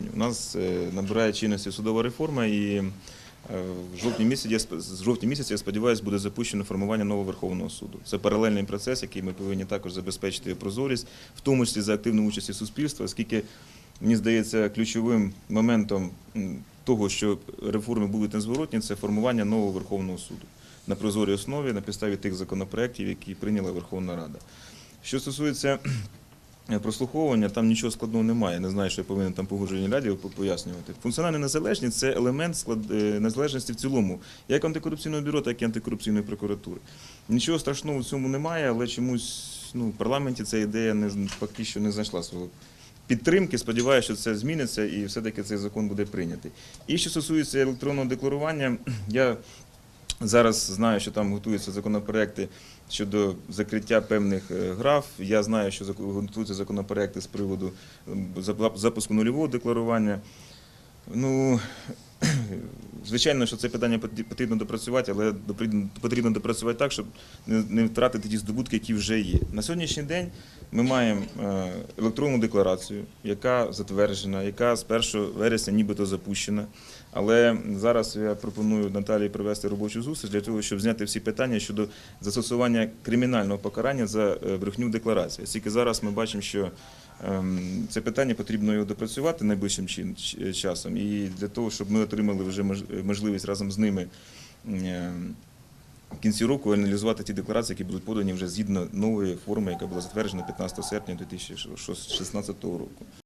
У нас е, набирає чинності судова реформа і е, в жовтні місяці, з жовтня місяця, я сподіваюся, буде запущено формування нового Верховного суду. Це паралельний процес, який ми повинні також забезпечити прозорість, в тому числі за активну участі суспільства, оскільки мені здається ключовим моментом того, що реформи будуть незворотні, це формування нового Верховного суду на прозорій основі на підставі тих законопроєктів, які прийняла Верховна Рада. Що стосується прослуховування, там нічого складного немає. Не знаю, що я повинен там погоджувальній раді пояснювати. Функціональна незалежність це елемент склад... е, незалежності в цілому, як антикорупційного бюро, так і антикорупційної прокуратури. Нічого страшного в цьому немає, але чомусь ну, в парламенті ця ідея не що не знайшла свого. Підтримки, сподіваюся, що це зміниться і все-таки цей закон буде прийнятий. І що стосується електронного декларування, я Зараз знаю, що там готуються законопроекти щодо закриття певних е, граф. Я знаю, що готуються законопроекти з приводу запуску нульового декларування. Ну, звичайно, що це питання потрібно допрацювати, але потрібно допрацювати так, щоб не втратити ті здобутки, які вже є. На сьогоднішній день ми маємо е, електронну декларацію, яка затверджена, яка з 1 вересня нібито запущена. Але зараз я пропоную Наталії провести робочу зустріч для того, щоб зняти всі питання щодо застосування кримінального покарання за е, брехню декларації. Оскільки зараз ми бачимо, що це питання потрібно його допрацювати найближчим часом, і для того, щоб ми отримали вже можливість разом з ними. ем, В кінці року аналізувати ті декларації, які будуть подані вже згідно нової форми, яка була затверджена 15 серпня 2016 року.